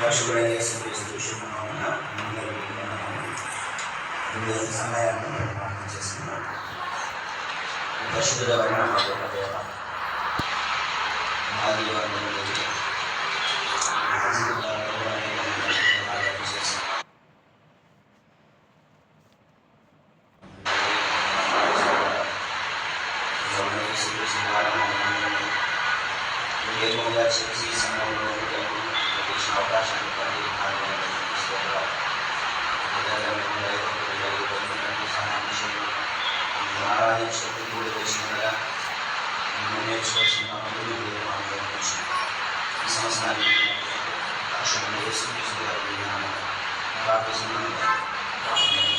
పరిశుభ్రంగా చేసి శుభనామమున అందరికీ సమయాన్ని మేము ప్రార్థన చేసుకున్నాం పరిశుద్ధమైన మా దేవ మాది వందనములు. మా జీవితాలలో అనేకమైన కార్యాలు చేస్తున్నాం. ప్రభువైన యేసుక్రీస్తు ద్వారా మమ్మల్ని ఉద్యోగంగా చేసి ఈ సమయంలో ఉండటం మాకు ఇచ్చిన అవకాశాన్ని బట్టి ఆనందంగా స్తోత్రాలు. ఉదయకాలము దైవభక్తులు పొందినట్టు సమావేశంలో మిమ్మల్ని ఆరాధించుటకు కూడి వచ్చినగా మిమ్మల్ని నేర్చుకోవాల్సిన అభివృద్ధి మాకు ఈ సంవత్సరానికి రక్షణ యేసుక్రీస్తు గారి నామమున ప్రార్థిస్తున్నాను. ఆమేన్.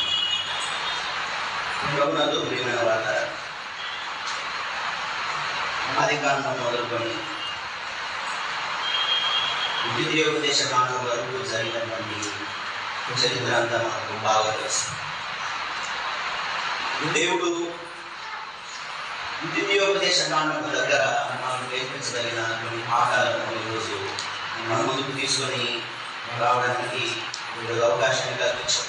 ప్రభునందు ప్రియమైన వార్తారా ఆదికాండం మొదలుకొని ద్వితీయోపదేశ కాండం వరకు జరిగినటువంటి చరిత్ర అంతా మనకు బాగా తెలుసు. దేవుడు ద్వితీయోపదేశ కాండం దగ్గర మనం నేర్పించగలిగిన కొన్ని పాఠాలను ఈరోజు మన ముందుకు తీసుకొని రావడానికి అవకాశాన్ని కల్పించాం.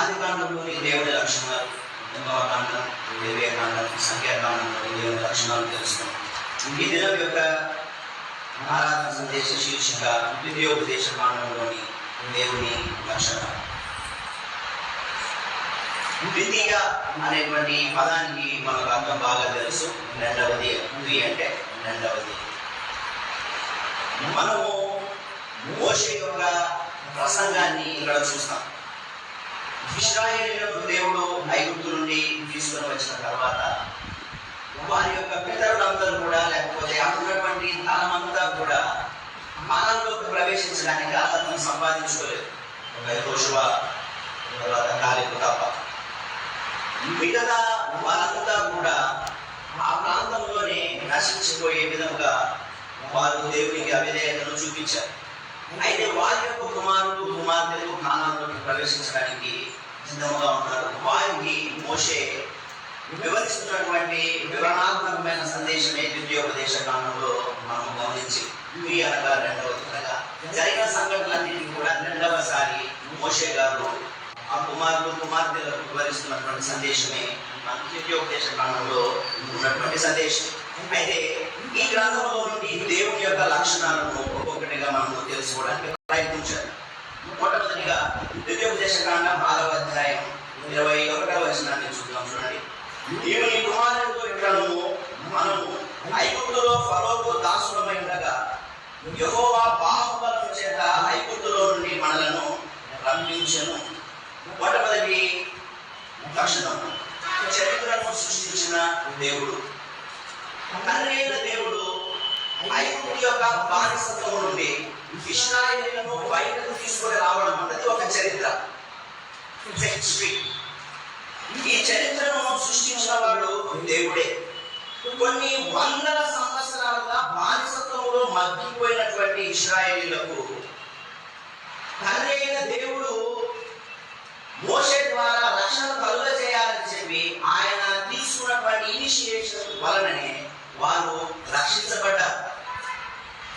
ఆది కాండంలోని దేవుడి లక్షణాలు కుంభకాండం వివేకాండం సంఖ్యాకాండం కాండం లక్షణాలు తెలుసుకున్నాం ఈ దినం యొక్క ఆరాధన సందేశ శీర్షిక ద్వితీయోపదేశ కాండంలోని దేవుని లక్షణాలు ద్వితీయ అనేటువంటి పదానికి మనకు అర్థం బాగా తెలుసు. రెండవది ద్వి అంటే రెండవది. మనము మోష యొక్క ప్రసంగాన్ని ఇక్కడ చూస్తాం. ఇస్రాయేలీలకు దేవుడు ఐగుప్తు నుండి తీసుకొని వచ్చిన తర్వాత వారి యొక్క పితరులందరూ కూడా లేకపోతే అప్పుడున్నటువంటి ధనమంతా కూడా మానంలోకి ప్రవేశించడానికి అతను సంపాదించుకోలేదు. ఒక తర్వాత కాలిపు తప్ప. మిగతా వారంతా కూడా ఆ ప్రాంతంలోనే నశించిపోయే విధంగా వారు దేవునికి అవిధేయతను చూపించారు. అయితే వారి యొక్క కుమారుడు కుమార్తెలు కానాల్లోకి ప్రవేశించడానికి సిద్ధంగా ఉన్నారు. వారికి మోషే వివరిస్తున్నటువంటి వివరణాత్మకమైన సందేశమే ద్వితీయోపదేశ కాలంలో మనం గమనించి ఇవి అనగా రెండవ అనగా జరిగిన సంఘటనలన్నింటినీ కూడా రెండవసారి మోషే గారు ఆ కుమారుడు కుమార్తెలకు వివరిస్తున్నటువంటి సందేశమే మన ద్వితీయోపదేశ కాలంలో ఉన్నటువంటి సందేశం. అయితే ఈ గ్రంథంలో నుండి దేవుని యొక్క లక్షణాలను ఒక్కొక్కటిగా మనం తెలుసుకోవడానికి ప్రయత్నించాలి మొట్టమొదటిగా ద్వితీయోపదేశ కాండం ఆరవ అధ్యాయం ఇరవై ఒకటవ వచనాన్ని చూద్దాం చూడండి. నీవు నీ కుమారుడితో ఇట్లను మనము ఐగుప్తులో ఫరోకు దాసులమై ఉండగా యహోవా బాహుబలం చేత ఐగుప్తులో నుండి మనలను రప్పించెను. మొట్టమొదటి లక్షణం చరిత్రను సృష్టించిన దేవుడు. తండ్రైన దేవుడు ఐగుప్తు యొక్క బానిసత్వం నుండి ఇస్రాయేలును బయటకు తీసుకొని రావడం అన్నది ఒక చరిత్ర. హిస్టరీ ఈ చరిత్రను సృష్టించిన వాడు దేవుడే. కొన్ని వందల సంవత్సరాలుగా బానిసత్వంలో మగ్గిపోయినటువంటి ఇస్రాయేలీలకు తండ్రి అయిన దేవుడు మోషే ద్వారా రక్షణ కలుగ చేయాలని చెప్పి ఆయన తీసుకున్నటువంటి ఇనిషియేషన్ వలననే వారు రక్షించబడ్డారు.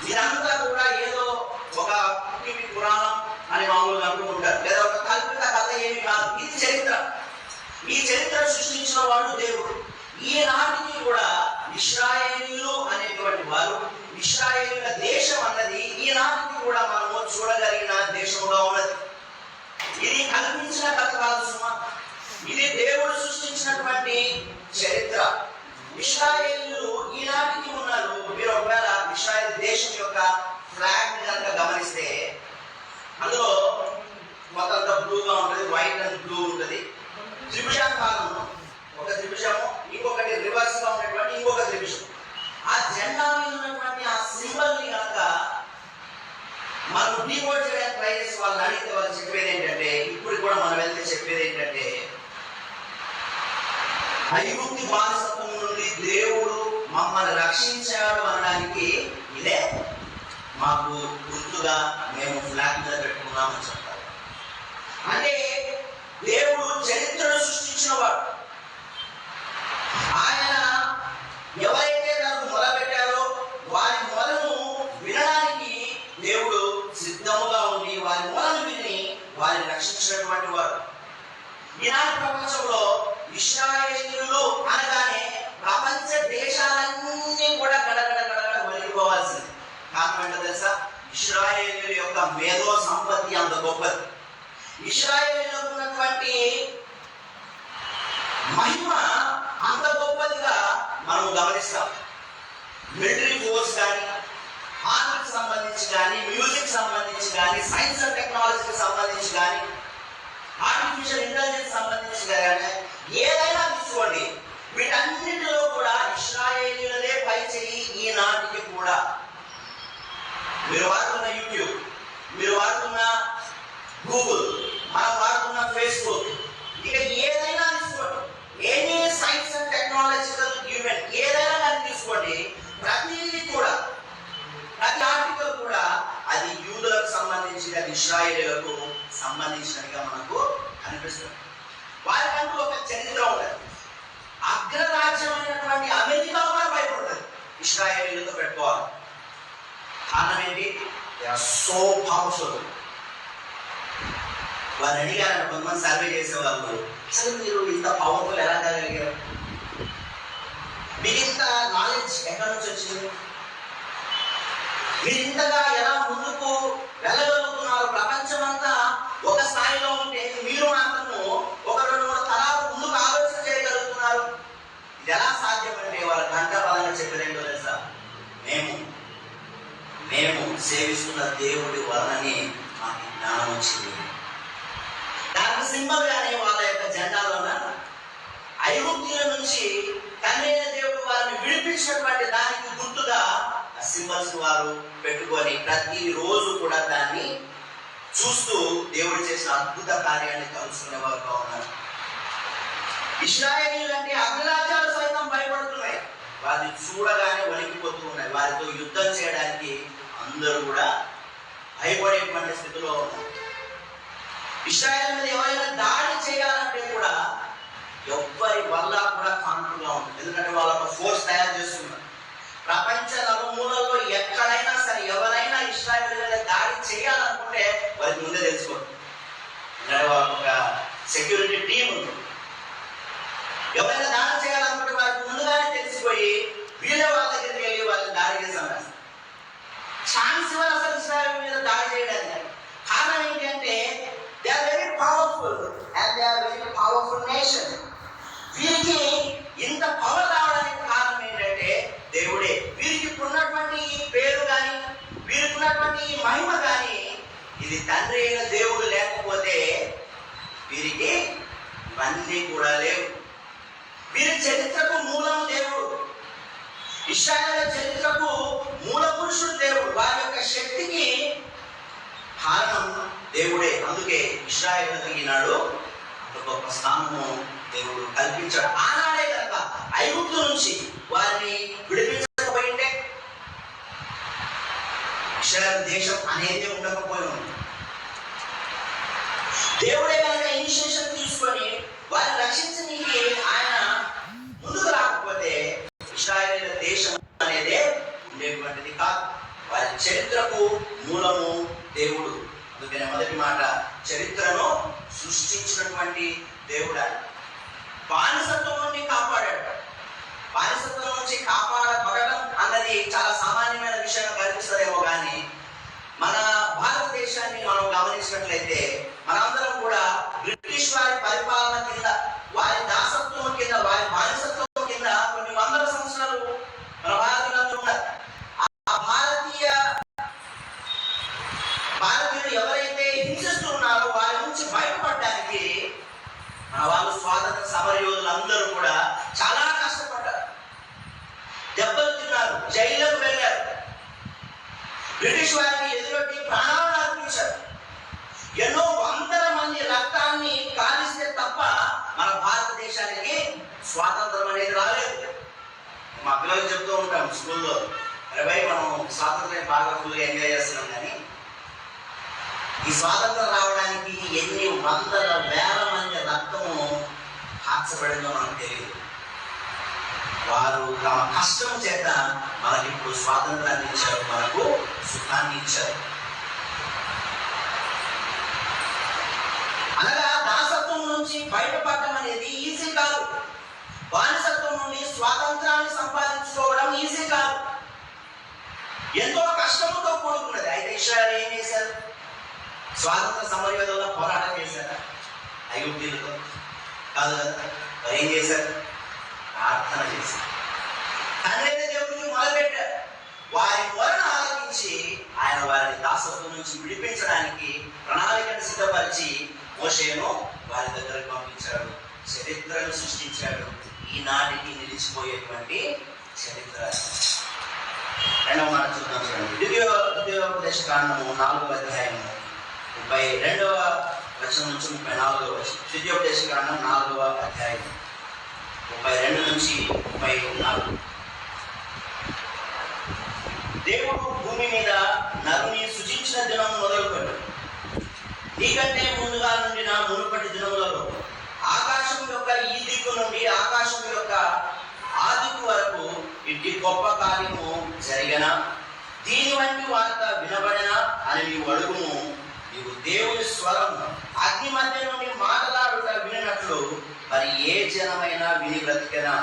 ఇదంతా కూడా ఏదో ఒక పుట్టింటి పురాణం అని మామూలుగా అనుకుంటారు. లేదా ఒక కల్పిత కథ ఏమి కాదు. ఇది చరిత్ర. ఈ చరిత్ర సృష్టించిన వాడు దేవుడు. ఈనాటికి కూడా ఇస్రాయేలీలు అనేటువంటి వారు ఇస్రాయేలీల దేశం అన్నది ఈనాటికి కూడా మనము చూడగలిగిన దేశంగా ఉన్నది. ఇది కల్పించిన కథ కాదు సుమా. ఇది దేవుడు సృష్టించినటువంటి చరిత్ర. ఇస్రాయేలు ఈనాటికి ఉన్నారు. మీరు ఒకవేళ ఇస్రాయల్ దేశం యొక్క ఫ్లాగ్ కనుక గమనిస్తే అందులో మొత్తం బ్లూగా ఉంటుంది వైట్ అండ్ బ్లూ ఉంటుంది. త్రిభుజం భాగం ఒక త్రిభుజము ఇంకొకటి రివర్స్గా ఉన్నటువంటి ఇంకొక త్రిభుజం. ఆ జెండా మీద ఉన్నటువంటి ఆ సింబల్ని కనుక మనం డీకోడ్ చేయడానికి ట్రై చేసి వాళ్ళని అడిగితే వాళ్ళు చెప్పేది ఏంటంటే ఇప్పుడు కూడా మనం వెళ్తే చెప్పేది ఏంటంటే ఐగుప్తి బానిసత్వం నుండి దేవుడు మమ్మల్ని రక్షించాడు అనడానికి ఇదే మాకు గుర్తుగా మేము ఫ్లాగ్ మీద పెట్టుకున్నామని చెప్పాలి అంటే దేవుడు చరిత్రను సృష్టించినవాడు. ఆయన ఎవరైతే తను మొదలుపెట్టారో వారి మొదలను వినడానికి దేవుడు సిద్ధముగా ఉండి వారి మొదలు విని వారిని రక్షించినటువంటి వాడు. ఈనాటి ప్రపంచంలో ఇస్రాయేలీలు అనగానే ప్రపంచ దేశాలన్నీ కూడా గడగడ గడగడ వదిలిపోవాల్సింది కారణం తెలుసా? ఇస్రాయేలు యొక్క మేధో సంపత్తి అంత గొప్పది. ఇస్రాయేల్లో ఉన్నటువంటి మహిమ అంత గొప్పదిగా మనం గమనిస్తాం. మిలిటరీ ఫోర్స్ కానీ ఆర్ట్కి సంబంధించి కానీ మ్యూజిక్ సంబంధించి కానీ సైన్స్ అండ్ టెక్నాలజీకి సంబంధించి కానీ ఆర్టిఫిషియల్ ఇంటెలిజెన్స్ సంబంధించి కానీ ఏదైనా తీసుకోండి. వీటన్నిటిలో కూడా ఇస్రాయేలీలదే పై చేయి ఈనాటికి కూడా. మీరు వాడుతున్న యూట్యూబ్ మీరు వాడుతున్న గూగుల్ మనం వాడుతున్న ఫేస్బుక్ ఇక ఏదైనా తీసుకోండి. Any science and technological event ఏదైనా కానీ తీసుకోండి. ప్రతిదీ కూడా ప్రతి ఆర్టికల్ కూడా అది యూదులకు సంబంధించి అది ఇస్రాయేలీలకు సంబంధించినట్టుగా మనకు కనిపిస్తుంది. వారికంటూ ఒక చరిత్ర ఉంటుంది. అగ్రరాజ్యమైనటువంటి అమెరికా కూడా భయపడుతుంది. ఇస్రాయేలీలతో పెట్టుకోవాలి. కారణం ఏంటి? సో పవర్ఫుల్ వారు అడిగారు కొంతమంది సర్వే చేసేవాళ్ళు అసలు మీరు ఇంత పవర్ఫుల్ ఎలా కాగలిగారు మీరు ఇంత నాలెడ్జ్ ఎక్కడి నుంచి వచ్చింది? మీరు ఇంతగా ఎలా ముందుకు వెళ్ళగలుగుతున్నారు? ప్రపంచమంతా ఒక స్థాయిలో ఉంటే మీరు మాత్రము ఒక రెండు మూడు తరాలు ముందుకు ఆలోచన చేయగలుగుతున్నారు ఇది ఎలా సాధ్యమంటే వాళ్ళ ఘంటాపదంగా చెప్పేదేంటో తెలుసా మేము మేము సేవిస్తున్న దేవుడి వలననే మాకు జ్ఞానం వచ్చింది. దానికి సింబల్ గానే వాళ్ళ యొక్క జెండాలోన ఐగుప్తుల నుంచి తండ్రైన దేవుడు వారిని విడిపించినటువంటి దానికి గుర్తుగా ఆ సింబల్స్ వారు పెట్టుకొని ప్రతి రోజు కూడా దాన్ని చూస్తూ దేవుడు చేసిన అద్భుత కార్యాన్ని తలుసుకునేవారుగా ఉన్నారు ఇస్రాయేలీలు అంటే అగ్రరాజ్యాలు సైతం భయపడుతున్నాయి. వారిని చూడగానే వణికిపోతూ ఉన్నాయి వారితో యుద్ధం చేయడానికి అందరూ కూడా భయపడేటువంటి స్థితిలో ఉన్నారు. ఇస్రాయల్ మీద ఎవరైనా దాడి చేయాలంటే కూడా ఎవ్వరి వల్ల కూడా కాన్ఫిడెంట్గా ఉంటుంది ఎందుకంటే వాళ్ళ ఒక ఫోర్స్ తయారు చేస్తున్నారు. ప్రపంచ నలుమూలల్లో ఎక్కడైనా సరే ఎవరైనా ఇస్రాయల్ మీద దాడి చేయాలనుకుంటే వారికి ముందే తెలుసుకోండి. ఎందుకంటే వాళ్ళ ఒక సెక్యూరిటీ టీం ఉంది. ఎవరైనా దాడి చేయాలనుకుంటే వారికి ముందుగానే తెలిసిపోయి వీళ్ళే వాళ్ళ దగ్గరికి వెళ్ళి వాళ్ళని దాడి చేసి ఛాన్స్ ఇవ్వరు అసలు ఇస్రాయేల్ మీద దాడి చేయడానికి కారణం ఏంటంటే they are very powerful and they are very powerful వీరికి ఇంత పవర్ రావడానికి కారణం ఏంటంటే దేవుడే వీరికి ఇప్పుడు ఉన్నటువంటి పేరు కానీ వీరికి ఉన్నటువంటి మహిమ కానీ ఇది తండ్రి అయిన దేవుడు లేకపోతే వీరికి ఇవన్నీ కూడా లేవు. వీరి చరిత్రకు మూలం దేవుడు. ఇస్రాయేల్ చరిత్రకు మూల పురుషుడు దేవుడు. వారి యొక్క శక్తికి కారణం దేవుడే. అందుకే ఇస్రాయేల్ ఈనాడు గొప్ప స్థానము దేవుడు కల్పించాడు. ఆనాడే కనుక ఐగుప్తు నుంచి వారిని విడిపించకపోయింటే ఇస్రాయేల్ దేశం అనేది ఉండకపోయి ఉంది దేవుడే కనుక ఇనిషియేషన్ తీసుకొని వారిని రక్షించడానికి ఆయన ముందుకు రాకపోతే ఇస్రాయేల్ దేశం అనేదే ఉండేటువంటిది కాదు. వారి చరిత్రకు మూలము దేవుడు. అందుకనే మొదటి మాట చరిత్రను సృష్టించినటువంటి దేవుడు? బానిసత్వం నుండి కాపాడాడు. బానిసత్వం నుంచి కాపాడబడడం అన్నది చాలా సామాన్యమైన విషయంగా కనిపిస్తుందేమో కానీ మన భారతదేశాన్ని మనం గమనించినట్లయితే మనందరం కూడా బ్రిటిష్ వారి పరిపాలన కింద వారి దాసత్వం కింద వారి బానిసత్వం కింద కొన్ని వందల సంవత్సరాలు మన భారతీయులందరూ ఉన్నారు ఆ భారతీయ భారతీయులు ఎవరైతే హింసిస్తూ ఉన్నారో వారి నుంచి బయటపడడానికి మన వాళ్ళు స్వాతంత్ర సమరయోధులు అందరూ కూడా చాలా కష్టపడ్డారు దెబ్బలు తిన్నారు జైలుకు వెళ్ళారు బ్రిటిష్ వారికి ఎదురొట్టి ప్రాణాలను అర్పించారు ఎన్నో వందల మంది రక్తాన్ని కాలిస్తే తప్ప మన భారతదేశానికి స్వాతంత్రం అనేది రాలేదు మా పిల్లలకు చెప్తూ ఉంటాం స్కూల్లో అరే భయ్ మనం స్వాతంత్రం బాగా ఫుల్గా ఎంజాయ్ చేస్తున్నాం కానీ ఈ స్వాతంత్రం రావడానికి ఎన్ని వందల వేల మంది రక్తము కాల్చబడిందో మనకు తెలియదు వారు తమ కష్టం చేత మనకి ఇప్పుడు స్వాతంత్రాన్ని ఇచ్చారు మనకు సుఖాన్ని ఇచ్చారు. అనగా దాసత్వం నుంచి బయటపడటం అనేది ఈజీ కాదు. బానిసత్వం నుండి స్వాతంత్రాన్ని సంపాదించుకోవడం ఈజీ కాదు. ఎంతో కష్టముతో కూడుకున్నది. అయితే ఇస్రాయల్ ఏం చేశారు? స్వాతంత్ర సమరయోధంలో పోరాటం చేశారా? ఐగుప్తీలతో కాదు కదా? మరి ఏం చేశారు? ప్రార్థన చేశారు. తండ్రి దేవుడికి మొదలుపెట్టారు వారి మొరను ఆలోచించి ఆయన వారిని దాసత్వం నుంచి విడిపించడానికి ప్రణాళికను సిద్ధపరిచి మోషేను వారి దగ్గరకు పంపించాడు. చరిత్రను సృష్టించాడు. ఈనాటికి నిలిచిపోయేటువంటి చరిత్ర. రెండవ మాట చూద్దాం చూడండి. ద్వితీయ ద్వితీయోపదేశ కాండము నాలుగవ అధ్యాయము ముప్పై రెండవ వచనం నుంచి ముప్పై నాలుగవ వచనం. ద్వితీయోపదేశ కాండం నాలుగవ అధ్యాయం ముప్పై రెండు నుంచి ముప్పై నాలుగు. దేవుడు భూమి మీద నరుని సృజించిన దినం మొదలుకొని నీకంటే ముందుగా నుండిన మునుపటి దినములలో ఆకాశం యొక్క ఈ దిక్కు నుండి ఆకాశం యొక్క ఆ దిక్కు వరకు ఇట్టి గొప్ప కార్యము జరిగిన? దీని వంటి వార్త వినబడిన అని నీవు అడుగును నీవు దేవుని స్వరం అగ్ని మధ్య నుండి మాట్లాడుట వినట్లు మరి ఏ జనమైనా విని బ్రతికెనా?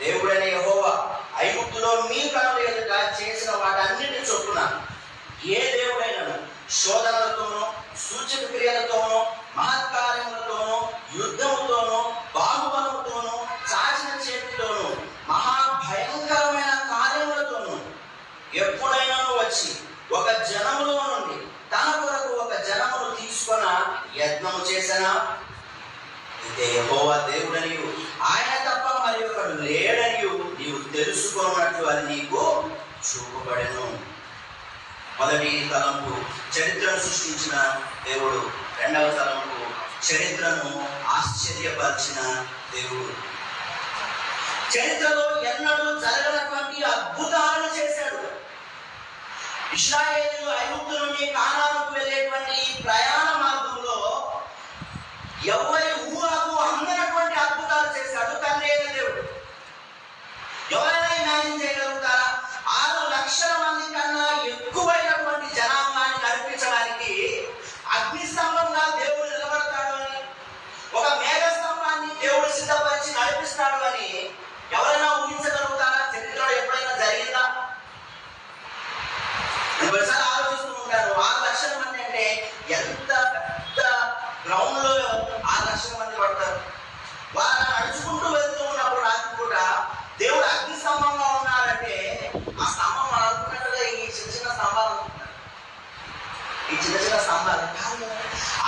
దేవుడనే యెహోవా ఐగుప్తులో మీ కనుల ఎదుట చేసిన వాటన్నిటి చొప్పున ఏ దేవుడైనను శోధనలతోనూ సూచక క్రియలతోనూ మహత్కార్యములతోనూ యుద్ధముతోనూ బాహుబలముతోనూ చాచిన చేతితోనూ మహాభయంకరమైన కార్యములతోనూ ఎప్పుడైనా వచ్చి ఒక జనములో నుండి తన కొరకు ఒక జనమును తీసుకొన యత్నము చేసనా? ఇదే యహోవా దేవుడనియు. ఆయన తప్ప మరి ఒకడు లేడనియు. నీవు తెలుసుకోనట్లు అది నీకు చూపబడెను. మొదటి తలంపు చరిత్రను సృష్టించిన దేవుడు రెండవ తలంపు చరిత్రను ఆశ్చర్యపరిచిన దేవుడు. చరిత్రలో ఎన్నడూ జరగనటువంటి అద్భుతాలను చేశాడు. ఇస్రాయేలు ఐగుప్తు నుండి కానాలకు వెళ్ళేటువంటి ఈ ప్రయాణ మార్గంలో ఎవరి ఊహకు అందనటువంటి అద్భుతాలు చేశాడు తండ్రి అయిన దేవుడు ఎవరైనా ఇమాజిన్ చేయగలుగుతారా ఆరు లక్షల మంది కన్నా ఎక్కువైనటువంటి జనాంగాన్ని నడిపించడానికి అగ్ని స్తంభంగా దేవుడు నిలబడతాడు అని ఒక మేఘ స్తంభాన్ని దేవుడు సిద్ధపరిచి నడిపిస్తాడు అని ఎవరైనా ఊహించగలుగుతారా చరిత్రలో ఎప్పుడైనా జరిగిందా నేను ఒకసారి ఆలోచిస్తూ ఉంటాను ఆరు లక్షల మంది అంటే ఎంత పెద్ద గ్రౌండ్లో ఆరు లక్షల మంది పడతారు వారు నడుచుకుంటూ వెళ్తూ ఉన్నప్పుడు రాత్రి కూడా స్తంభంలో ఉన్నారంటే ఆ స్తంభం మనం అనుకున్నట్టుగా ఈ చిన్న చిన్న స్తంభాలు ఈ చిన్న చిన్న స్తంభాలు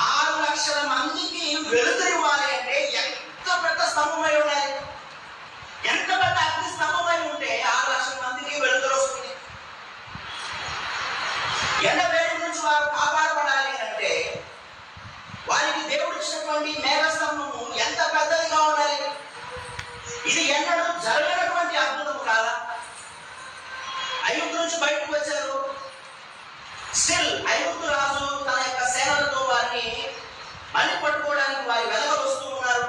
ఆరు లక్షల మందికి వెలుతురు ఇవ్వాలి అంటే ఎంత పెద్ద స్తంభమై ఉండాలి ఎంత పెద్ద అగ్ని స్తంభమై ఉంటే ఆరు లక్షల మందికి వెలుతురు వస్తుంది ఎండ వేడి నుంచి వారు కాపాడబడాలి అంటే వారికి దేవుడు ఇచ్చినటువంటి మేఘస్తంభము ఎంత పెద్దదిగా ఉండాలి ఇది ఎన్నడూ జరగనటువంటి అద్భుతం కాదా ఐగుప్తు నుంచి బయటకు వచ్చారు. స్టిల్ ఐగుప్తు రాజు తన యొక్క సేనలతో వారిని మళ్ళీ పట్టుకోవడానికి వారి వెనక వస్తూ ఉన్నారు.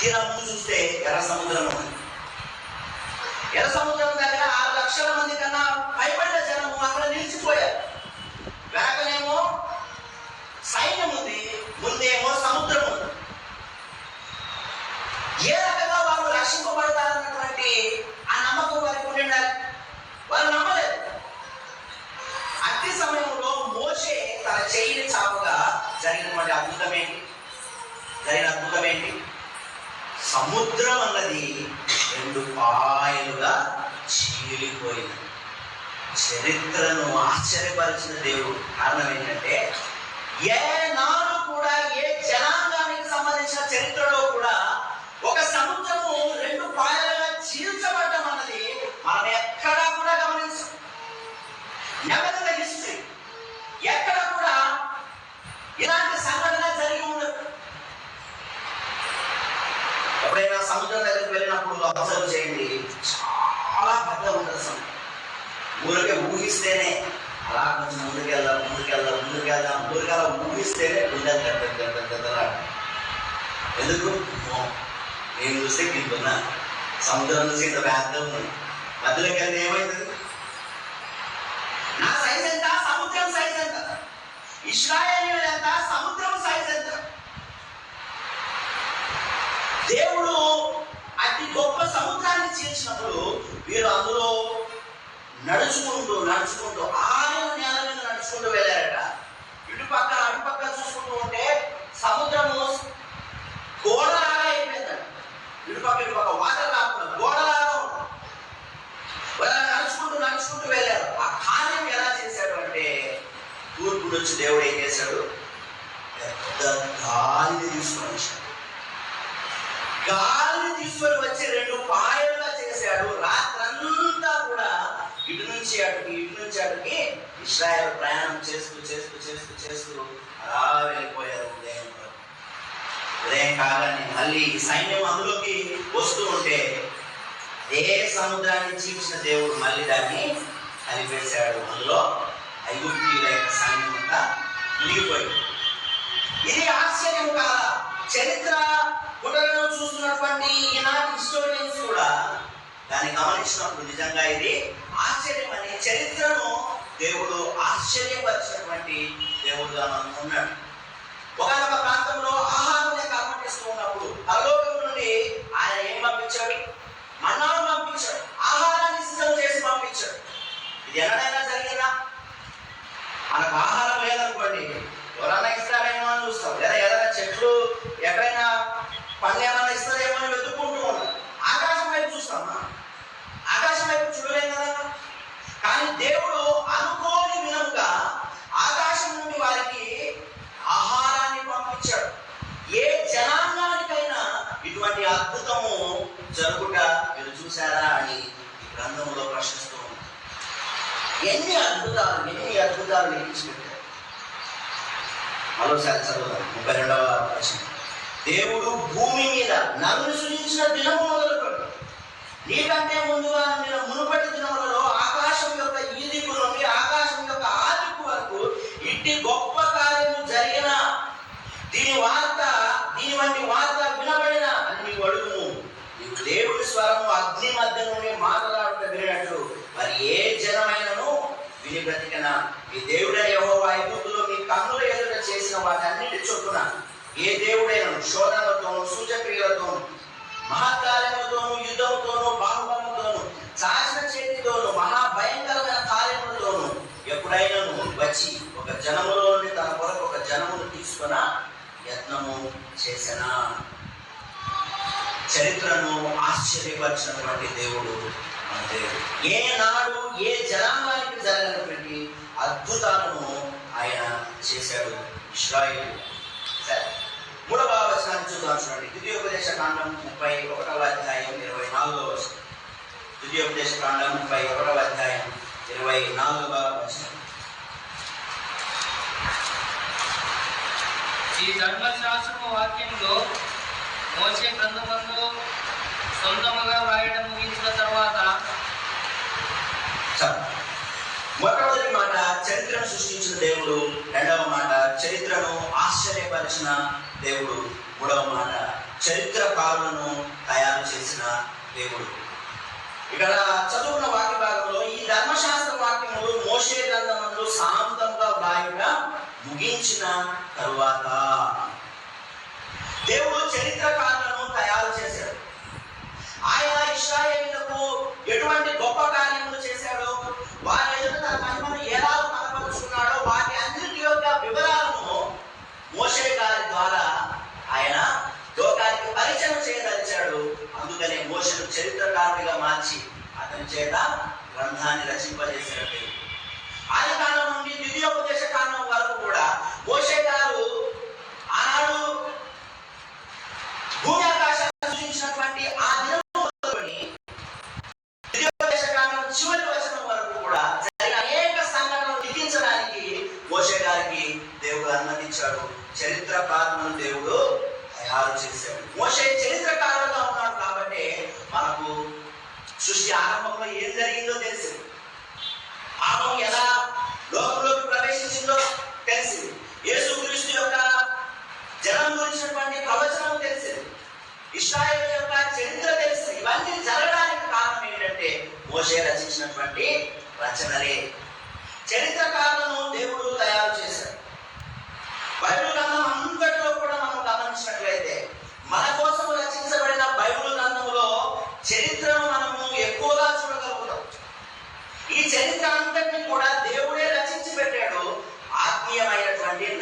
తీరా ముందు చూస్తే ఎర్ర సముద్రం ఉంది. ఎర్ర సముద్రం దగ్గర ఆరు లక్షల మంది కన్నా పైబడ్డ జనము అక్కడ నిలిచిపోయారు. వెనకనేమో సైన్యం ఉంది ముందేమో సముద్రం ఉంది ఏ రకంగా వాళ్ళు రక్షింపబడతారన్నటువంటి ఆ నమ్మకం వారికి ఉండి ఉండాలి వాళ్ళు నమ్మలేదు అతి సమయంలో మోసే తన చెయ్యిని చాపగా జరిగినటువంటి అద్భుతం ఏంటి జరిగిన అద్భుతం ఏంటి సముద్రం అన్నది రెండు పాయలుగా చీలిపోయింది చరిత్రను ఆశ్చర్యపరిచిన దేవుడు. కారణం ఏంటంటే ఏ నాడు కూడా ఏ జనాంగానికి సంబంధించిన చరిత్రలో కూడా ఒక సముద్రము రెండు పాయలుగా చీల్చబడటం అన్నది మనం ఎక్కడా కూడా గమనించం. నెవర్ హిస్టరీ ఎక్కడ కూడా ఇలాంటి సంఘటన జరిగి ఉండదు. ఎప్పుడైనా సముద్రం దగ్గరికి వెళ్ళినప్పుడు అబ్జర్వ్ చేయండి. చాలా పెద్ద ఉంటుంది. ఊరికే ఊహిస్తేనే. అలా కొంచెం ముందుకెళ్దాం ముందుకెళ్దాం ముందుకెళ్దాం ఊరికలా ఊహిస్తేనే గుండె గడ్డ గడ్డ గడ్డలాడు ఎందుకు? నేను చూస్తే కిందున్నా. సముద్రం చూసి ఇంత పెద్ద ఉంది. మధ్యలో కలిసి ఏమైంది? నా సైజ్ ఎంత? సముద్రం సైజ్ ఎంత? ఇస్రాయేల్ ఎంత? సముద్రం సైజ్ ఎంత? దేవుడు అతి గొప్ప సముద్రాన్ని చీల్చినప్పుడు వీరు అందులో నడుచుకుంటూ నడుచుకుంటూ ఆయన నేల నడుచుకుంటూ వెళ్ళారట. ఇటు పక్క అటు పక్క చూసుకుంటూ ఉంటే సముద్రము గోడలాగా అయిపోయిందంట ఇటు పక్క ఇటు పక్క వాటర్ రాకుండా గోడలాగా ఉంది. నడుచుకుంటూ నడుచుకుంటూ వెళ్ళారు. ఆ కార్యం ఎలా చేశాడు అంటే తూర్పు నుంచి దేవుడు ఏం చేశాడు? పెద్ద గాలిని తీసుకొని వచ్చాడు. గాలిని తీసుకొని వచ్చి రెండు పాయలుగా చేశాడు రాత్రంతా కూడా ఇటు నుంచి అటుకి ఇటు నుంచి అటుకి ఇస్రాయల్ ప్రయాణం చేస్తూ చేస్తూ చేస్తూ చేస్తూ అలా వెళ్ళిపోయారు ఉదయం ఉదయం కాగానే మళ్ళీ ఈ సైన్యం అందులోకి వస్తూ ఉంటే ఏ సముద్రాన్ని చీల్చిన దేవుడు మళ్ళీ దాన్ని కలిపేశాడు. అందులో ఐగుప్తీయుల యొక్క సైన్యం అంతా మిగిలిపోయింది ఇది ఆశ్చర్యం కాదా. చరిత్ర పుటలను చూస్తున్నటువంటి ఈనాటి హిస్టోరియన్స్ కూడా దాన్ని గమనించినప్పుడు నిజంగా ఇది ఆశ్చర్యం. అని చరిత్రను దేవుడు ఆశ్చర్యపరిచినటువంటి దేవుడుగా మనం ఉన్నాడు ఒకనొక ప్రాంతంలో ఆహారం లేక అలమటిస్తూ ఉన్నప్పుడు పరలోకం నుండి ఆయన ఏం పంపించాడు? మన్నాను పంపించాడు. ఆహారాన్ని సిద్ధం చేసి పంపించాడు. ఇది ఎన్నడైనా జరిగిందా? మనకు ఆహారం లేదనుకోండి. ఎవరన్నా ఇస్తారేమో అని చూస్తాం. లేదా ఏదైనా చెట్లు ఎక్కడైనా పళ్ళు ఏమైనా ఇస్తారేమో అని వెతుక్కుంటూ ఉంటాం ఆకాశం వైపు చూస్తామా ఆకాశం వైపు చూడలేం కదా కానీ దేవుడు అనుకోని విధంగా ఆకాశం నుండి వారికి ఆహారాన్ని పంపించాడు ఏ జనాంగానికైనా ఇటువంటి అద్భుతము జరుగుట మీరు చూసారా అని ఈ గ్రంథంలో ప్రశ్నిస్తూ ఉంది ఎన్ని అద్భుతాలు ఎన్ని అద్భుతాలు మరోసారి చదువుదాం. ముప్పై రెండవ వచనం దేవుడు భూమి మీద నన్ను సృజించిన దినము మొదలుపెట్టు. నీకంటే ముందుగా నేను మునుపటి దినములలో ఆకాశం యొక్క ఈదిపు నుండి ఆకాశం యొక్క ఆదిపు వరకు ఇట్టి గొప్ప కార్యము జరిగిన దీని వార్త దీని వంటి వార్త వినబడిన అని నీవు అడుగుము నీకు స్వరము అగ్ని మధ్య నుండి మాట్లాడుతూ వినట్లు మరి ఏ జనమైనను విని బ్రతికిన మీ దేవుడైన యెహోవా ఐగుప్తులో మీ కన్నుల ఎదుట చేసిన వాటన్నిటి చొప్పున ఏ దేవుడైనను శోధనలతోనూ సూచక్రియలతోనూ మహాకార్యములతోనూ యుద్ధముతోను బాహుబలముతోనూ చాచిన చేతితోనూ మహాభయంకరమైన కార్యములతోనూ ఎప్పుడైనాను వచ్చి ఒక జనములో నుండి తన కొరకు ఒక జనమును తీసుకున్న యత్నము చేసిన. చరిత్రను ఆశ్చర్యపరిచినటువంటి దేవుడు ఏ నాడు ఏ జనాంగానికి జరగనటువంటి అద్భుతాలను ఆయన చేశాడు ఇస్రాయిల్. సరే మూడవ వచనాన్ని చూద్దాం చూడండి. ద్వితీయోపదేశ కాండం ముప్పై ఒకటవ అధ్యాయం ఇరవై నాలుగవ వచనం. ద్వితీయోపదేశ కాండం ముప్పై ఒకటవ అధ్యాయం ఇరవై నాలుగవ వచనం. ఈ ధర్మశాస్త్రము వాక్యంలో మోసే గ్రంథమందు సొంతముగా వ్రాయడం ముగించిన తర్వాత మొట్టమొదటి మాట చరిత్రను సృష్టించిన దేవుడు రెండవ మాట చరిత్రను ఆశ్చర్యపరిచిన దేవుడు మూడవ మాట చరిత్రకారులను తయారు చేసిన దేవుడు. ఇక్కడ చదువుకున్న వాక్య భాగంలో ఈ ధర్మశాస్త్ర వాక్యములు మోసే గ్రంథములు శాంతంగా వ్రాయుట ముగించిన తరువాత దేవుడు చరిత్రకారులను తయారు చేశాడు. ఆయన ఇస్రాయేలీలకు ఎటువంటి గొప్ప కార్యములు చేశాడో వారి ఎదుట తన మహిమను ఎలా కనపరుచుకున్నాడో వాటి అన్నిటి యొక్క వివరాలను మోసే గారి ద్వారా ఆయన లోకానికి పరిచయం చేయదలిచాడు. అందుకనే మోసను చరిత్రకారుడిగా మార్చి అతని చేత గ్రంథాన్ని రచింపజేశాడు. ఆది కాలం నుండి ద్వితీయోపదేశ కాలం వరకు కూడా మోసే గారు ఆనాడు భూమి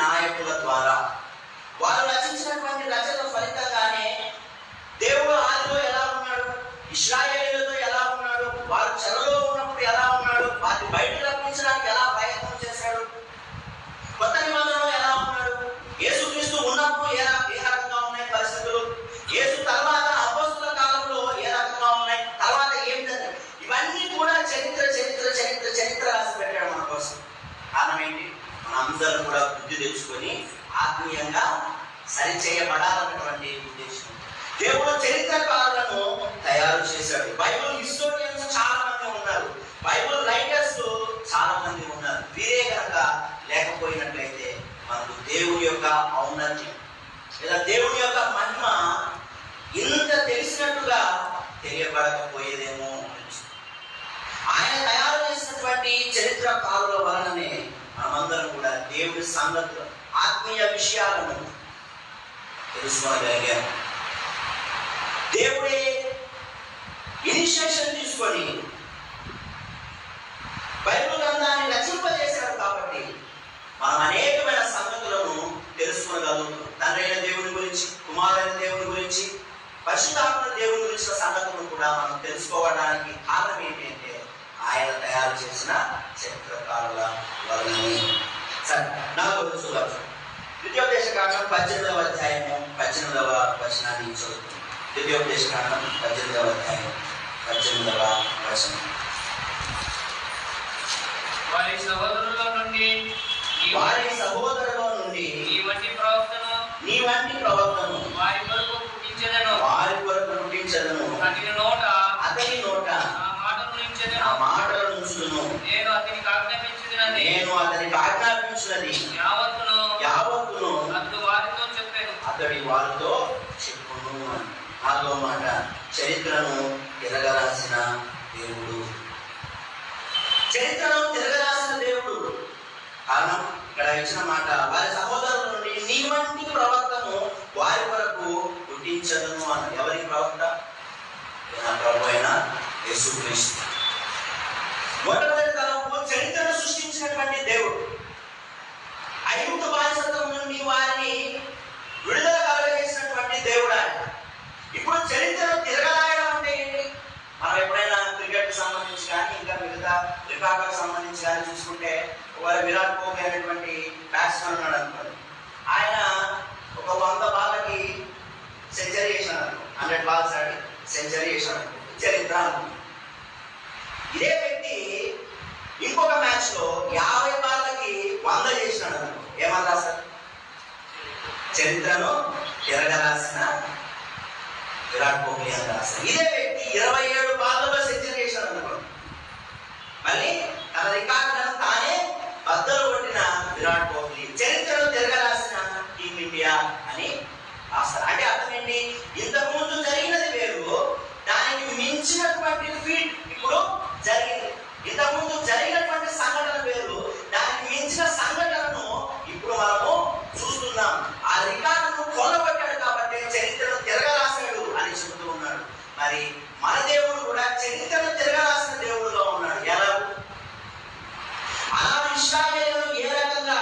నాయకుల ద్వారా వారు రచించినటువంటి రచన ఫలితంగానే దేవుడు ఆదిలో ఎలా ఉన్నాడు ఇస్రాయేల్ బుద్ధి తెచ్చుకొని ఆత్మీయంగా సరిచేయబడాలన్నటువంటి ఉద్దేశం. దేవుడు చరిత్రకారులను తయారు చేశాడు. బైబుల్ హిస్టోరియన్స్ చాలా మంది ఉన్నారు. బైబుల్ రైటర్స్ చాలా మంది ఉన్నారు. వీరే కనుక లేకపోయినట్లయితే మనకు దేవుని యొక్క ఔన్నత్యం లేదా దేవుని యొక్క మహిమ ఇంత తెలిసినట్టుగా తెలియబడకపోయేదేమో అనిపిస్తుంది. ఆయన తయారు చేసినటువంటి చరిత్రకారుల వలననే మనమందరం కూడా దేవుని సంగతులు ఆత్మీయ విషయాలను తెలుసుకోగలిగాము దేవుడే ఇనిషియేషన్ తీసుకొని బైబిల్ గ్రంథాన్ని రచింపజేశాడు కాబట్టి మనం అనేకమైన సంగతులను తెలుసుకోగలుగుతాం. తండ్రి అయిన దేవుని గురించి కుమారుడైన దేవుని గురించి పరిశుద్ధాత్మ దేవుని గురించిన సంగతులను కూడా మనం తెలుసుకోవడానికి కారణం ఏంటంటే ఆయన తయారు చేసిన చరిత్రకారుల వలనని సరే నాలుగో సులభం ద్వితీయోపదేశ కాండం పద్దెనిమిదవ అధ్యాయము పద్దెనిమిదవ వచనాన్ని చదువుతుంది ద్వితీయోపదేశ కాండం పద్దెనిమిదవ అధ్యాయం పద్దెనిమిదవ వచనం. వారి సహోదరుల నుండి ఈ వారి సహోదరుల నుండి ఈ వంటి ప్రవక్తను నీ వంటి ప్రవక్తను వారి కొరకు పుట్టించదను. వారి కొరకు పుట్టించదను. వారితో చెప్పును నాతో మాట చరిత్రను తిరగరాసిన దేవుడు. చరిత్రను తిరగరాసిన దేవుడు. కారణం ఇక్కడ ఇచ్చిన మాట వారి సహోదరుల నుండి నీ వంటి ప్రవక్తను వారి వరకు పుట్టించదను అని ఎవరి ప్రవక్త? ప్రభు అయిన యేసుక్రీస్తు మొట్టమొదటి తరంలో చరిత్రను సృష్టించినటువంటి దేవుడు. ఐగుప్తు బానిసత్వం నుండి వారిని విడుదల ఇప్పుడు చరిత్రను తిరగరాయడం అంటే ఏంటి మనం ఎప్పుడైనా క్రికెట్ సంబంధించి కానీ ఇంకా మిగతా రికార్డులకు సంబంధించి కానీ చూసుకుంటే ఒకవేళ విరాట్ కోహ్లీ అనేటువంటి బ్యాట్స్మెన్ ఉన్నాడు అనుకోండి ఆయన ఒక వంద బాలకి సెంచరీ చేశాడు అనుకో హండ్రెడ్ బాల్స్ ఆడి సెంచరీ చేశాడు అనుకో. చరిత్ర అనుకో. ఇదే వ్యక్తి ఇంకొక మ్యాచ్లో యాభై బాళ్ళకి వంద చేసినాడు అనుకో ఏమన్నా సార్ చరిత్రను విరాట్ కోహ్లీ అని రాశారు ఇదే వ్యక్తి ఇరవై ఏడు బాళ్ళలో సెంచరీ చేశాడు అనుకోండి మళ్ళీ తన రికార్డులను తానే బద్దలు కొట్టిన విరాట్ కోహ్లీ చరిత్రను తిరగరాసిన టీమిండియా అని రాస్తారు అంటే అర్థం ఏంటి ఇంతకు ముందు జరిగినది వేరు దానికి మించినటువంటి ఫీట్ ఇప్పుడు జరిగింది ఇంతకు ముందు జరిగినటువంటి సంఘటన వేరు దానికి మించిన సంఘటనను ఇప్పుడు మనము చూస్తున్నాం ఆ రికార్డును కొల్లగొట్టాడు కాబట్టి చరిత్రను తిరగరాశాడు అని చెబుతూ ఉన్నాడు మరి మన దేవుడు కూడా చరిత్రను తిరగరాసిన దేవుడుగా ఉన్నాడు ఎలా అలా ఇస్రాయేలును ఏ రకంగా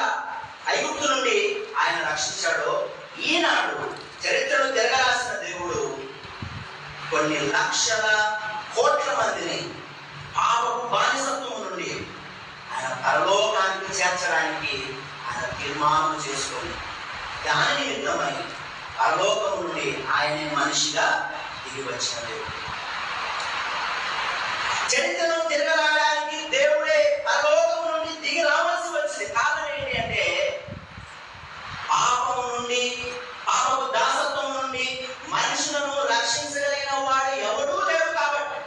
ఐగుప్తు నుండి ఆయన రక్షించాడో. ఈనాడు చరిత్రను తిరగరాసిన దేవుడు కొన్ని లక్షల కోట్ల మందిని పాపపు బానిసత్వం నుండి ఆయన పరలోకానికి చేర్చడానికి ఆయన తీర్మానం చేసుకొని దాని నిమిత్తమై పరలోకం నుండి ఆయనే మనిషిగా దిగి వచ్చిన దేవుడు. చరిత్రను తిరగరాయడానికి దేవుడే పరలోకం నుండి దిగి రావాల్సి వచ్చింది. కారణం పాపం నుండి పాపపు దాసత్వం నుండి మనుషులను రక్షించగలిగిన వాడు ఎవడూ లేడు కాబట్టి.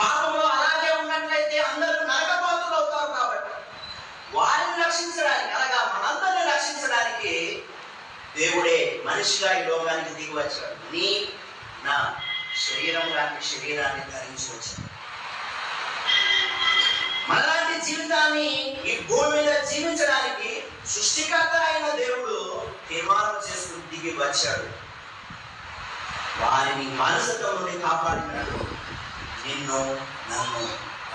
పాపంలో అలాగే ఉన్నట్లయితే అందరూ నరకపాతులు అవుతారు కాబట్టి. వారిని రక్షించడానికి అనగా మనందరిని రక్షించడానికి దేవుడే మనిషిగా ఈ లోకానికి దిగి వచ్చాడు. నీ నా శరీరం లాంటి శరీరాన్ని ధరించి వచ్చాడు. మళ్ళా జీవితాన్ని ఈ భూమి మీద జీవించడానికి సృష్టికర్త అయిన దేవుడు తీర్మానం చేసుకుని దిగి వచ్చాడు. వారిని మానసత్వం నుండి కాపాడినాడు. నిన్ను నన్ను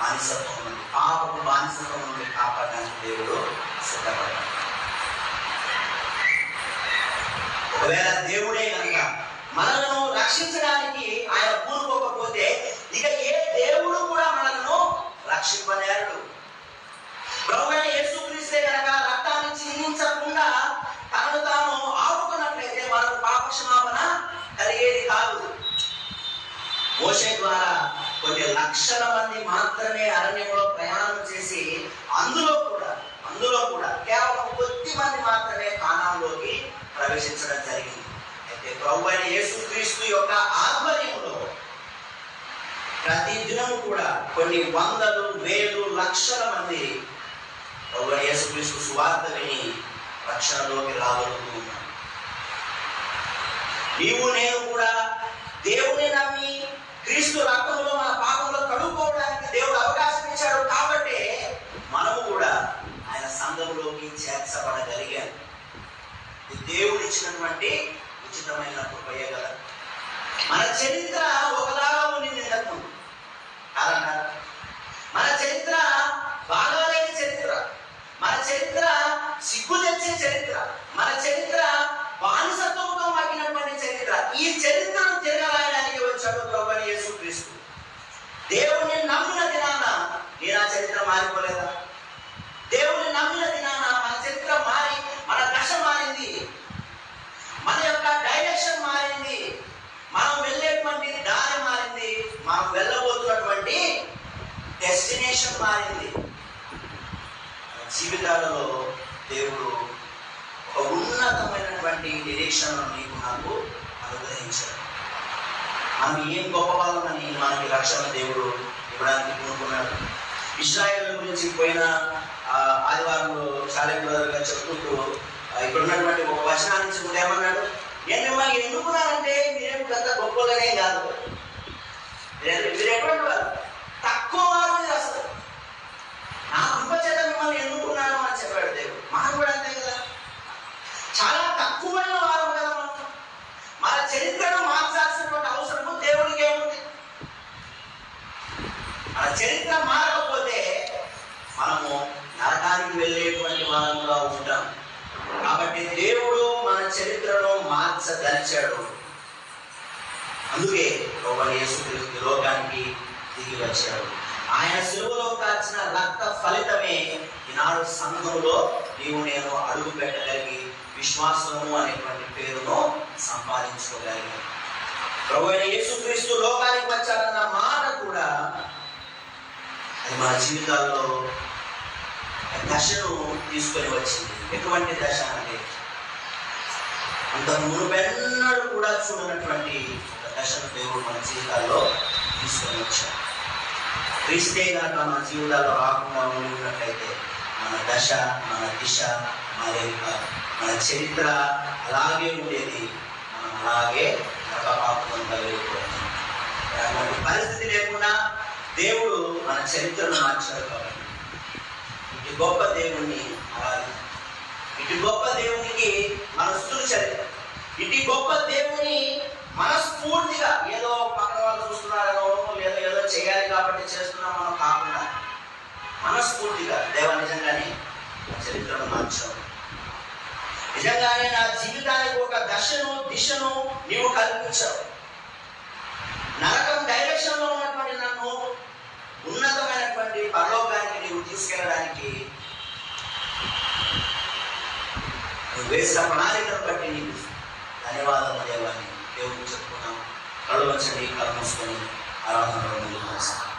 మానసత్వం నుండి పాపకు మానసత్వం నుండి కాపాడడానికి దేవుడు సిద్ధపడ్డాడు. ఒకవేళ దేవుడే కనుక మనలను రక్షించడానికి ఆయన పూనుకోకపోతే ఇక ఏ దేవుడు కూడా మనలను రక్షింపనేరడు. ప్రభు అయిన యేసుక్రీస్తే కనుక రక్తాన్ని చిందించకుండా తనను తాను ఆపుకున్నట్లయితే మనకు పాప క్షమాపణ కలిగేది కాదు. మోషే ద్వారా కొన్ని లక్షల మంది మాత్రమే అరణ్యంలో ప్రయాణం చేసి అందులో కూడా అందులో కూడా కేవలం కొద్ది మంది మాత్రమే కాణంలోకి ప్రవేశించడం జరిగింది. అయితే ప్రభు అయిన యేసుక్రీస్తు యొక్క ఆధ్వర్యంలో ప్రతి దినం కూడా కొన్ని వందలు వేలు లక్షల మంది ప్రభు యేసుక్రీస్తు సువార్త విని రక్షణలోకి రాగలుగుతూ ఉన్నారు నీవు నేను కూడా దేవుని నమ్మి క్రీస్తు రక్తంలో మన పాపంలో కడుక్కోవడానికి దేవుడు అవకాశం ఇచ్చాడు కాబట్టి మనము కూడా ఆయన సంఘంలోకి చేర్చబడగలిగాం. దేవుడు ఇచ్చినటువంటి ఉచితమైన కృపయ్య గల మన చరిత్ర ఒకలాగా ఉండింది ఇంతకు ముందు. మన చరిత్ర బాగా చరిత్ర సిగ్గు తెచ్చే చరిత్ర. మన చరిత్ర బానిసత్వంతో మాకినటువంటి చరిత్ర. ఈ చరిత్రను తిరగరాయడానికి వచ్చాడు ప్రభు యేసు క్రీస్తు దేవుణ్ణి నమ్మిన దినాన నేను ఆ చరిత్ర మారిపోలేదా? దేవుణ్ణి నమ్మిన దినాన మన చరిత్ర మారి మన దశ మారింది. మన యొక్క డైరెక్షన్ మారింది. మనం వెళ్ళేటువంటి దారి మారింది. మనం వెళ్ళబోతున్నటువంటి డెస్టినేషన్ మారింది. జీవితాలలో దేవుడు ఒక ఉన్నతమైనటువంటి నిరీక్షణను నీకు నాకు అనుగ్రహించాడు. మనం ఏం గొప్పవాళ్ళమని మనకి రక్షణ దేవుడు ఇవ్వడానికి కోరుకున్నాడు. ఇస్రాయేల్ గురించి పోయిన ఆదివారంలో చాలే బ్రదర్ గారు చెప్పుకుంటూ ఇక్కడ ఉన్నటువంటి ఒక వచనాన్ని నుంచి కూడా ఏమన్నాడు? నేను మిమ్మల్ని ఎన్నుకున్నానంటే మీరేం పెద్ద గొప్పలనే కాదు. మీరు ఎటువంటి వారు? తక్కువ వారు చేస్తారు నా కృప చేత మిమ్మల్ని ఎన్నుకున్నాను అని చెప్పాడు దేవుడు మనం కూడా అంతే కదా చాలా తక్కువైన వారు కదా మనం మన చరిత్రను మార్చాల్సినటువంటి అవసరము దేవుడికి ఏముంది మన చరిత్ర మారకపోతే మనము నరకానికి వెళ్ళేటువంటి వారంగా ఉంటాం. కాబట్టి దేవుడు మన చరిత్రను మార్చదలిచాడు. అందుకే ప్రభు యేసుక్రీస్తు లోకానికి దిగి వచ్చాడు. ఆయన శిలువలో కాచిన రక్త ఫలితమే ఈనాడు సంఘంలో నీవు నేను అడుగు పెట్టగలిగి విశ్వాసము అనేటువంటి పేరును సంపాదించుకోగలిగాను ప్రభు యేసుక్రీస్తు లోకానికి వచ్చాడన్న మాట కూడా అది మన జీవితాల్లో దశను తీసుకొని వచ్చింది. ఎటువంటి దశ అంటే అంత మునుపెన్నడు కూడా చూడనటువంటి ఒక దశను దేవుడు మన జీవితాల్లో తీసుకొని వచ్చాడు. క్రీస్తే కనుక మన జీవితాల్లో రాకుండా ఉండి ఉన్నట్లయితే మన దశ మన దిశ మారేది మన చరిత్ర అలాగే ఉండేది. మనం అలాగే నరకపాత్రంగా వెళ్ళిపోతుంది అలాంటి పరిస్థితి లేకుండా దేవుడు మన చరిత్రను మార్చాడు కాబట్టి. ఇటు గొప్ప దేవుణ్ణి ఆరాధి ఇటు గొప్ప దేవునికి మన చరిత్ర ఇటు గొప్ప దేవుని మనస్ఫూర్తిగా ఏదో పక్కన వాళ్ళు చూస్తున్నారనో లేదో ఏదో చేయాలి కాబట్టి చేస్తున్నాం మనం కాకుండా మనస్ఫూర్తిగా దేవ నిజంగానే చరిత్రను మార్చావు. నిజంగానే నా జీవితానికి ఒక దశను దిశను నీవు కల్పించావు. నరకం డైరెక్షన్లో ఉన్నటువంటి నన్ను ఉన్నతమైనటువంటి పరలోకానికి నీవు తీసుకెళ్ళడానికి నువ్వు వేసిన ప్రణాళికను బట్టి నీకు ధన్యవాదాలు దేవాన్ని. దేవుడు చెప్పుకున్నాం. కళ్ళు వచ్చండి కళ్ళు మూసుకొని ఆరాధనలో ముందుకు వస్తాం